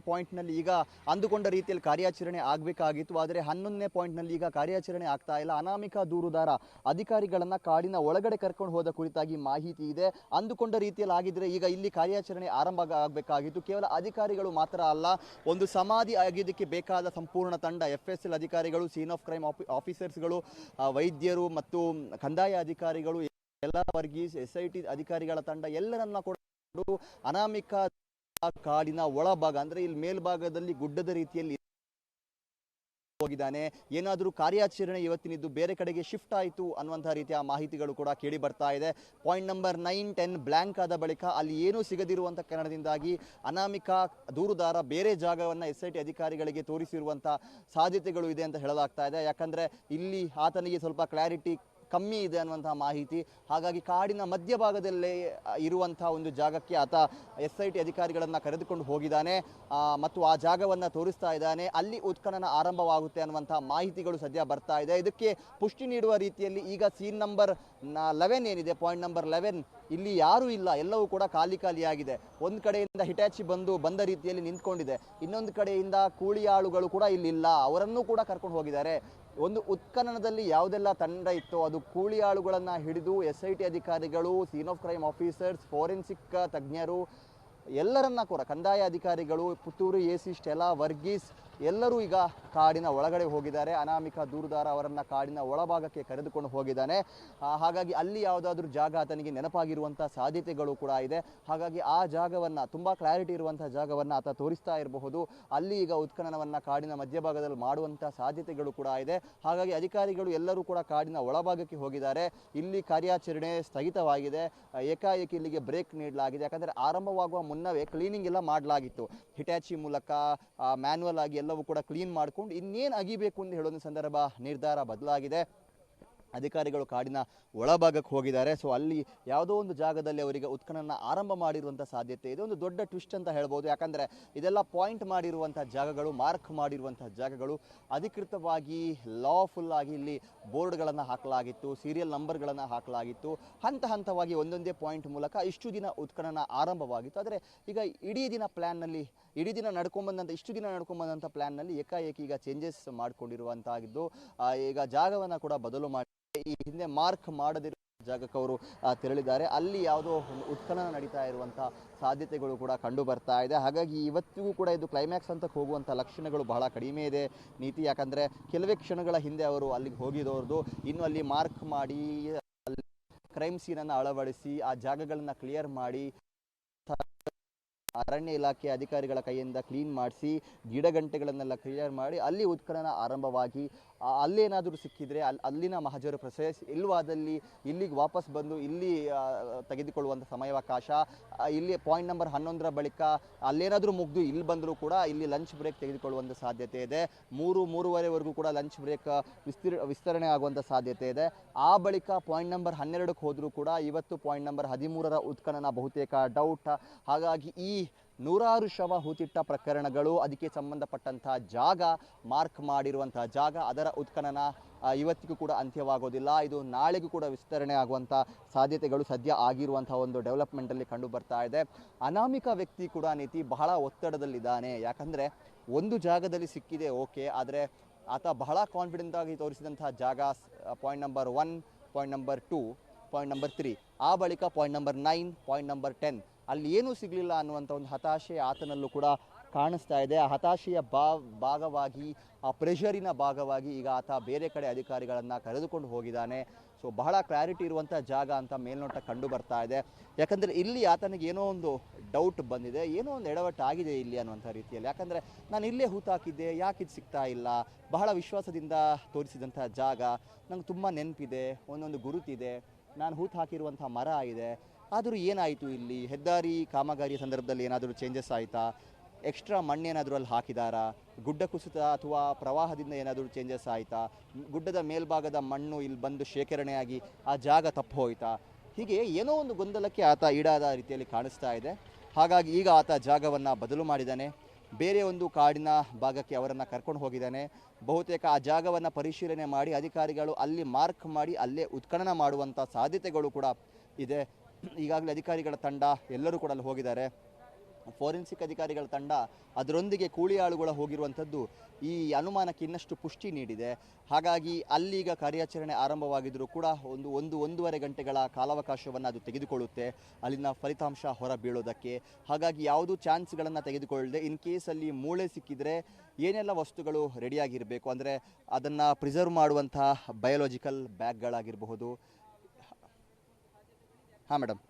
ಪಾಯಿಂಟ್ನಲ್ಲಿ ಈಗ ಅಂದುಕೊಂಡ ರೀತಿಯಲ್ಲಿ ಕಾರ್ಯಾಚರಣೆ ಆಗಬೇಕಾಗಿತ್ತು. ಆದರೆ ಹನ್ನೊಂದನೇ ಪಾಯಿಂಟ್ನಲ್ಲಿ ಈಗ ಕಾರ್ಯಾಚರಣೆ ಆಗ್ತಾ ಇಲ್ಲ. ಅನಾಮಿಕ ದೂರುದಾರ ಅಧಿಕಾರಿಗಳನ್ನು ಕಾಡಿನ ಒಳಗಡೆ ಕರ್ಕೊಂಡು ಹೋದ ಕುರಿತಾಗಿ ಮಾಹಿತಿ ಇದೆ. ಅಂದುಕೊಂಡ ರೀತಿಯಲ್ಲಿ ಆಗಿದ್ರೆ ಈಗ ಇಲ್ಲಿ ಕಾರ್ಯಾಚರಣೆ ಆರಂಭ ಆಗಬೇಕಾಗಿತ್ತು. ಕೇವಲ ಅಧಿಕಾರಿಗಳು ಮಾತ್ರ ಅಲ್ಲ, ಒಂದು ಸಮಾಧಿ ಆಗಿದ್ದಕ್ಕೆ ಬೇಕಾದ ಸಂಪೂರ್ಣ ತಂಡ ಎಫ್ ಎಸ್ ಎಲ್ ಅಧಿಕಾರಿಗಳು ಸೀನ್ ಆಫ್ ಕ್ರೈಮ್ ಆಫೀಸರ್ಸ್ಗಳು ವೈದ್ಯರು ಮತ್ತು ಕಂದಾಯ ಅಧಿಕಾರಿಗಳು, ಎಲ್ಲ ವರ್ಗೀಸ್ ಎಸ್ ಐ ಟಿ ಅಧಿಕಾರಿಗಳ ತಂಡ ಎಲ್ಲರನ್ನ ಕೂಡ ಅನಾಮಿಕ ಕಾಡಿನ ಒಳಭಾಗ, ಅಂದ್ರೆ ಇಲ್ಲಿ ಮೇಲ್ಭಾಗದಲ್ಲಿ ಗುಡ್ಡದ ರೀತಿಯಲ್ಲಿ ಹೋಗಿದ್ದಾನೆ. ಏನಾದರೂ ಕಾರ್ಯಾಚರಣೆ ಇವತ್ತಿನಿದ್ದು ಬೇರೆ ಕಡೆಗೆ ಶಿಫ್ಟ್ ಆಯಿತು ಅನ್ನುವಂಥ ರೀತಿಯ ಮಾಹಿತಿಗಳು ಕೂಡ ಕೇಳಿ ಬರ್ತಾ ಇದೆ. Point number nine ten blank ಆದ ಬಳಿಕ ಅಲ್ಲಿ ಏನೂ ಸಿಗದಿರುವಂಥ ಕಾರಣದಿಂದಾಗಿ ಅನಾಮಿಕ ದೂರುದಾರ ಬೇರೆ ಜಾಗವನ್ನು ಎಸ್ ಐ ಟಿ ಅಧಿಕಾರಿಗಳಿಗೆ ತೋರಿಸಿರುವಂಥ ಸಾಧ್ಯತೆಗಳು ಇದೆ ಅಂತ ಹೇಳಲಾಗ್ತಾ ಇದೆ. ಯಾಕಂದ್ರೆ ಇಲ್ಲಿ ಆತನಿಗೆ ಸ್ವಲ್ಪ ಕ್ಲಾರಿಟಿ ಕಮ್ಮಿ ಇದೆ ಅನ್ನುವಂತಹ ಮಾಹಿತಿ. ಹಾಗಾಗಿ ಕಾಡಿನ ಮಧ್ಯಭಾಗದಲ್ಲೇ ಇರುವಂತಹ ಒಂದು ಜಾಗಕ್ಕೆ ಆತ ಎಸ್ ಐ ಟಿ ಅಧಿಕಾರಿಗಳನ್ನು ಕರೆದುಕೊಂಡು ಹೋಗಿದ್ದಾನೆ. ಮತ್ತು ಆ ಜಾಗವನ್ನು ತೋರಿಸ್ತಾ ಇದ್ದಾನೆ. ಅಲ್ಲಿ ಉತ್ಖನನ ಆರಂಭವಾಗುತ್ತೆ ಅನ್ನುವಂತಹ ಮಾಹಿತಿಗಳು ಸದ್ಯ ಬರ್ತಾ ಇದೆ. ಇದಕ್ಕೆ ಪುಷ್ಟಿ ನೀಡುವ ರೀತಿಯಲ್ಲಿ ಈಗ ಸೀನ್ ನಂಬರ್ ಲೆವೆನ್ ಏನಿದೆ ಪಾಯಿಂಟ್ ನಂಬರ್ ಲೆವೆನ್ ಇಲ್ಲಿ ಯಾರೂ ಇಲ್ಲ, ಎಲ್ಲವೂ ಕೂಡ ಖಾಲಿ ಖಾಲಿಯಾಗಿದೆ ಒಂದು ಕಡೆಯಿಂದ ಹಿಟಾಚಿ ಬಂದು, ಬಂದ ರೀತಿಯಲ್ಲಿ ನಿಂತ್ಕೊಂಡಿದೆ. ಇನ್ನೊಂದು ಕಡೆಯಿಂದ ಕೂಲಿ ಆಳುಗಳು ಕೂಡ ಇಲ್ಲಿಲ್ಲ. ಅವರನ್ನು ಕೂಡ ಕರ್ಕೊಂಡು ಹೋಗಿದ್ದಾರೆ. ಒಂದು ಉತ್ಖನನದಲ್ಲಿ ಯಾವುದೆಲ್ಲ ತಂಡ ಇತ್ತು ಅದು ಕೂಲಿ ಆಳುಗಳನ್ನು ಹಿಡಿದು ಎಸ್ ಐ ಟಿ ಅಧಿಕಾರಿಗಳು scene of crime officers forensic ತಜ್ಞರು, ಎಲ್ಲರನ್ನ ಕೂಡ ಕಂದಾಯ ಅಧಿಕಾರಿಗಳು, Puttur A C Stella Varghese ಎಲ್ಲರೂ ಈಗ ಕಾಡಿನ ಒಳಗಡೆ ಹೋಗಿದ್ದಾರೆ. ಅನಾಮಿಕ ದೂರುದಾರ ಅವರನ್ನು ಕಾಡಿನ ಒಳಭಾಗಕ್ಕೆ ಕರೆದುಕೊಂಡು ಹೋಗಿದ್ದಾನೆ. ಹಾಗಾಗಿ ಅಲ್ಲಿ ಯಾವುದಾದ್ರೂ ಜಾಗ ಆತನಿಗೆ ನೆನಪಾಗಿರುವಂಥ ಸಾಧ್ಯತೆಗಳು ಕೂಡ ಇದೆ. ಹಾಗಾಗಿ ಆ ಜಾಗವನ್ನು, ತುಂಬ ಕ್ಲಾರಿಟಿ ಇರುವಂಥ ಜಾಗವನ್ನು ಆತ ತೋರಿಸ್ತಾ ಇರಬಹುದು. ಅಲ್ಲಿ ಈಗ ಉತ್ಖನನವನ್ನು ಕಾಡಿನ ಮಧ್ಯಭಾಗದಲ್ಲಿ ಮಾಡುವಂಥ ಸಾಧ್ಯತೆಗಳು ಕೂಡ ಇದೆ. ಹಾಗಾಗಿ ಅಧಿಕಾರಿಗಳು ಎಲ್ಲರೂ ಕೂಡ ಕಾಡಿನ ಒಳಭಾಗಕ್ಕೆ ಹೋಗಿದ್ದಾರೆ. ಇಲ್ಲಿ ಕಾರ್ಯಾಚರಣೆ ಸ್ಥಗಿತವಾಗಿದೆ. ಏಕಾಏಕಿ ಇಲ್ಲಿಗೆ ಬ್ರೇಕ್ ನೀಡಲಾಗಿದೆ. ಯಾಕಂದರೆ ಆರಂಭವಾಗುವ ಮುನ್ನವೇ ಕ್ಲೀನಿಂಗ್ ಎಲ್ಲ ಮಾಡಲಾಗಿತ್ತು. ಹಿಟ್ಯಾಚಿ ಮೂಲಕ ಮ್ಯಾನ್ಯಲ್ ಆಗಿ ಎಲ್ಲವೂ ಕೂಡ ಕ್ಲೀನ್ ಮಾಡ್ಕೊಂಡು ಇನ್ನೇನು ಅಗಿಬೇಕು ಅಂತ ಹೇಳೋ ಒಂದು ಸಂದರ್ಭ ನಿರ್ಧಾರ ಬದಲಾಗಿದೆ. ಅಧಿಕಾರಿಗಳು ಕಾಡಿನ ಒಳಭಾಗಕ್ಕೆ ಹೋಗಿದ್ದಾರೆ. ಸೊ ಅಲ್ಲಿ ಯಾವುದೋ ಒಂದು ಜಾಗದಲ್ಲಿ ಅವರಿಗೆ ಉತ್ಖನನ ಆರಂಭ ಮಾಡಿರುವಂಥ ಸಾಧ್ಯತೆ ಇದೆ. ಒಂದು ದೊಡ್ಡ ಟ್ವಿಸ್ಟ್ ಅಂತ ಹೇಳ್ಬೋದು. ಯಾಕಂದರೆ ಇದೆಲ್ಲ ಪಾಯಿಂಟ್ ಮಾಡಿರುವಂಥ ಜಾಗಗಳು ಮಾರ್ಕ್ ಮಾಡಿರುವಂಥ ಜಾಗಗಳು ಅಧಿಕೃತವಾಗಿ ಲಾಫುಲ್ ಆಗಿ ಇಲ್ಲಿ ಬೋರ್ಡ್ಗಳನ್ನು ಹಾಕಲಾಗಿತ್ತು ಸೀರಿಯಲ್ ನಂಬರ್ಗಳನ್ನು ಹಾಕಲಾಗಿತ್ತು. ಹಂತ ಹಂತವಾಗಿ ಒಂದೊಂದೇ ಪಾಯಿಂಟ್ ಮೂಲಕ ಇಷ್ಟು ದಿನ ಉತ್ಖನನ ಆರಂಭವಾಗಿತ್ತು. ಆದರೆ ಈಗ ಇಡೀ ದಿನ ಪ್ಲ್ಯಾನ್ನಲ್ಲಿ ಇಡೀ ದಿನ ನಡ್ಕೊಂಬಂದಂಥ ಇಷ್ಟು ದಿನ ನಡ್ಕೊಂಬಂದಂಥ ಪ್ಲ್ಯಾನ್ನಲ್ಲಿ ಏಕಾಏಕಿ ಈಗ ಚೇಂಜಸ್ ಮಾಡ್ಕೊಂಡಿರುವಂತಾಗಿದ್ದು ಆ, ಈಗ ಜಾಗವನ್ನು ಕೂಡ ಬದಲು ಮಾಡಿ ಈ ಹಿಂದೆ ಮಾರ್ಕ್ ಮಾಡದಿರುವ ಜಾಗಕ್ಕೆ ಅವರು ತೆರಳಿದ್ದಾರೆ. ಅಲ್ಲಿ ಯಾವುದೋ ಉತ್ಖನನ ನಡೀತಾ ಇರುವಂಥ ಸಾಧ್ಯತೆಗಳು ಕೂಡ ಕಂಡು ಬರ್ತಾ ಇದೆ. ಹಾಗಾಗಿ ಇವತ್ತಿಗೂ ಕೂಡ ಇದು ಕ್ಲೈಮ್ಯಾಕ್ಸ್ ಅಂತ ಹೋಗುವಂಥ ಲಕ್ಷಣಗಳು ಬಹಳ ಕಡಿಮೆ ಇದೆ. ನೀತಿ ಯಾಕಂದರೆ ಕೆಲವೇ ಕ್ಷಣಗಳ ಹಿಂದೆ ಅವರು ಅಲ್ಲಿಗೆ ಹೋಗಿದವ್ರದ್ದು. ಇನ್ನು ಅಲ್ಲಿ ಮಾರ್ಕ್ ಮಾಡಿ, ಅಲ್ಲಿ ಕ್ರೈಮ್ ಸೀನನ್ನು ಅಳವಡಿಸಿ, ಆ ಜಾಗಗಳನ್ನು ಕ್ಲಿಯರ್ ಮಾಡಿ, ಅರಣ್ಯ ಇಲಾಖೆ ಅಧಿಕಾರಿಗಳ ಕೈಯಿಂದ ಕ್ಲೀನ್ ಮಾಡಿಸಿ, ಗಿಡಗಂಟೆಗಳನ್ನೆಲ್ಲ ಕ್ಲಿಯರ್ ಮಾಡಿ, ಅಲ್ಲಿ ಉತ್ಖನನ ಆರಂಭವಾಗಿ ಅಲ್ಲೇನಾದರೂ ಸಿಕ್ಕಿದ್ರೆ ಅಲ್ಲಿ ಅಲ್ಲಿನ ಮಹಜರು ಪ್ರೊಸೆಸ್ ಇಲ್ವಾದಲ್ಲಿ ಇಲ್ಲಿಗೆ ವಾಪಸ್ ಬಂದು ಇಲ್ಲಿ ತೆಗೆದುಕೊಳ್ಳುವಂಥ ಸಮಯಾವಕಾಶ ಇಲ್ಲಿ ಪಾಯಿಂಟ್ ನಂಬರ್ ಹನ್ನೊಂದರ ಬಳಿಕ ಅಲ್ಲೇನಾದರೂ ಮುಗಿದು ಇಲ್ಲಿ ಬಂದರೂ ಕೂಡ ಇಲ್ಲಿ ಲಂಚ್ ಬ್ರೇಕ್ ತೆಗೆದುಕೊಳ್ಳುವಂಥ ಸಾಧ್ಯತೆ ಇದೆ. ಮೂರು, ಮೂರುವರೆವರೆಗೂ ಕೂಡ ಲಂಚ್ ಬ್ರೇಕ್ ವಿಸ್ತೀರ್, ವಿಸ್ತರಣೆ ಆಗುವಂಥ ಸಾಧ್ಯತೆ ಇದೆ. ಆ ಬಳಿಕ ಪಾಯಿಂಟ್ ನಂಬರ್ ಹನ್ನೆರಡಕ್ಕೆ ಹೋದರೂ ಕೂಡ ಇವತ್ತು ಪಾಯಿಂಟ್ ನಂಬರ್ ಹದಿಮೂರರ ಉತ್ಖನನ ಬಹುತೇಕ ಡೌಟ್ ಹಾಗಾಗಿ ಈ ನೂರಾರು ಶವ ಹೂತಿಟ್ಟ ಪ್ರಕರಣಗಳು, ಅದಕ್ಕೆ ಸಂಬಂಧಪಟ್ಟಂತಹ ಜಾಗ ಮಾರ್ಕ್ ಮಾಡಿರುವಂತಹ ಜಾಗ, ಅದರ ಉತ್ಖನನ ಇವತ್ತಿಗೂ ಕೂಡ ಅಂತ್ಯವಾಗೋದಿಲ್ಲ. ಇದು ನಾಳೆಗೂ ಕೂಡ ವಿಸ್ತರಣೆ ಆಗುವಂಥ ಸಾಧ್ಯತೆಗಳು ಸದ್ಯ ಆಗಿರುವಂಥ ಒಂದು ಡೆವಲಪ್ಮೆಂಟಲ್ಲಿ ಕಂಡು ಬರ್ತಾ ಇದೆ. ಅನಾಮಿಕ ವ್ಯಕ್ತಿ ಕೂಡ ನೀತಿ ಬಹಳ ಒತ್ತಡದಲ್ಲಿದ್ದಾನೆ. ಯಾಕಂದರೆ ಒಂದು ಜಾಗದಲ್ಲಿ ಸಿಕ್ಕಿದೆ, ಓಕೆ. ಆದರೆ ಆತ ಬಹಳ ಕಾನ್ಫಿಡೆಂಟ್ ಆಗಿ ತೋರಿಸಿದಂಥ ಜಾಗ point number one point number two point number three ಆ ಬಳಿಕ point number nine point number ten ಅಲ್ಲಿ ಏನೂ ಸಿಗಲಿಲ್ಲ ಅನ್ನುವಂಥ ಒಂದು ಹತಾಶೆ ಆತನಲ್ಲೂ ಕೂಡ ಕಾಣಿಸ್ತಾ ಇದೆ. ಆ ಹತಾಶೆಯ ಬಾ, ಭಾಗವಾಗಿ, ಆ ಪ್ರೆಷರಿನ ಭಾಗವಾಗಿ ಈಗ ಆತ ಬೇರೆ ಕಡೆ ಅಧಿಕಾರಿಗಳನ್ನು ಕರೆದುಕೊಂಡು ಹೋಗಿದ್ದಾನೆ. ಸೊ ಬಹಳ ಕ್ಲಾರಿಟಿ ಇರುವಂಥ ಜಾಗ ಅಂತ ಮೇಲ್ನೋಟ ಕಂಡು ಬರ್ತಾ ಇದೆ. ಯಾಕಂದರೆ ಇಲ್ಲಿ ಆತನಿಗೆ ಏನೋ ಒಂದು ಡೌಟ್ ಬಂದಿದೆ. ಏನೋ ಒಂದು ಎಡವಟ್ಟು ಆಗಿದೆ ಇಲ್ಲಿ ಅನ್ನುವಂಥ ರೀತಿಯಲ್ಲಿ. ಯಾಕಂದರೆ ನಾನು ಇಲ್ಲೇ ಹೂತಾಕಿದ್ದೆ ಯಾಕೆ ಇದು ಸಿಗ್ತಾ ಇಲ್ಲ? ಬಹಳ ವಿಶ್ವಾಸದಿಂದ ತೋರಿಸಿದಂಥ ಜಾಗ. ನಂಗೆ ತುಂಬ ನೆನಪಿದೆ, ಒಂದೊಂದು ಗುರುತಿದೆ. ನಾನು ಹೂತು ಹಾಕಿರುವಂಥ ಮರ ಇದೆ. ಆದರೂ ಏನಾಯಿತು ಇಲ್ಲಿ? ಹೆದ್ದಾರಿ, ಕಾಮಗಾರಿಯ ಸಂದರ್ಭದಲ್ಲಿ ಏನಾದರೂ ಚೇಂಜಸ್ ಆಯಿತಾ? ಎಕ್ಸ್ಟ್ರಾ ಮಣ್ಣೇನಾದರೂ ಅಲ್ಲಿ ಹಾಕಿದಾರಾ? ಗುಡ್ಡ ಕುಸಿತ ಅಥವಾ ಪ್ರವಾಹದಿಂದ ಏನಾದರೂ ಚೇಂಜಸ್ ಆಯಿತಾ? ಗುಡ್ಡದ ಮೇಲ್ಭಾಗದ ಮಣ್ಣು ಇಲ್ಲಿ ಬಂದು ಶೇಖರಣೆಯಾಗಿ ಆ ಜಾಗ ತಪ್ಪು ಹೋಯ್ತಾ? ಹೀಗೆ ಏನೋ ಒಂದು ಗೊಂದಲಕ್ಕೆ ಆತ ಈಡಾದ ರೀತಿಯಲ್ಲಿ ಕಾಣಿಸ್ತಾ ಇದೆ. ಹಾಗಾಗಿ ಈಗ ಆತ ಜಾಗವನ್ನು ಬದಲು ಮಾಡಿದ್ದಾನೆ. ಬೇರೆ ಒಂದು ಕಾಡಿನ ಭಾಗಕ್ಕೆ ಅವರನ್ನು ಕರ್ಕೊಂಡು ಹೋಗಿದ್ದಾನೆ. ಬಹುತೇಕ ಆ ಜಾಗವನ್ನು ಪರಿಶೀಲನೆ ಮಾಡಿ, ಅಧಿಕಾರಿಗಳು ಅಲ್ಲಿ ಮಾರ್ಕ್ ಮಾಡಿ, ಅಲ್ಲೇ ಉತ್ಖನನ ಮಾಡುವಂಥ ಸಾಧ್ಯತೆಗಳು ಕೂಡ ಇದೆ. ಈಗಾಗಲೇ ಅಧಿಕಾರಿಗಳ ತಂಡ ಎಲ್ಲರೂ ಕೂಡ ಅಲ್ಲಿ ಹೋಗಿದ್ದಾರೆ. ಫೋರೆನ್ಸಿಕ್ ಅಧಿಕಾರಿಗಳ ತಂಡ ಅದರೊಂದಿಗೆ ಕೂಲಿ ಆಳುಗಳ ಹೋಗಿರುವಂಥದ್ದು ಈ ಅನುಮಾನಕ್ಕೆ ಇನ್ನಷ್ಟು ಪುಷ್ಟಿ ನೀಡಿದೆ. ಹಾಗಾಗಿ ಅಲ್ಲಿಗ ಕಾರ್ಯಾಚರಣೆ ಆರಂಭವಾಗಿದ್ದರೂ ಕೂಡ ಒಂದು ಒಂದು ಒಂದೂವರೆ ಗಂಟೆಗಳ ಕಾಲಾವಕಾಶವನ್ನು ಅದು ತೆಗೆದುಕೊಳ್ಳುತ್ತೆ. ಅಲ್ಲಿನ ಫಲಿತಾಂಶ ಹೊರಬೀಳೋದಕ್ಕೆ. ಹಾಗಾಗಿ ಯಾವುದೂ ಚಾನ್ಸ್ಗಳನ್ನು ತೆಗೆದುಕೊಳ್ಳದೆ ಇನ್ ಕೇಸ್ ಅಲ್ಲಿ ಮೂಳೆ ಸಿಕ್ಕಿದರೆ ಏನೆಲ್ಲ ವಸ್ತುಗಳು ರೆಡಿಯಾಗಿರಬೇಕು? ಅಂದರೆ ಅದನ್ನು ಪ್ರಿಸರ್ವ್ ಮಾಡುವಂಥ ಬಯೋಲಾಜಿಕಲ್ ಬ್ಯಾಗ್ಗಳಾಗಿರಬಹುದು ಹಾಂ ಮೇಡಮ್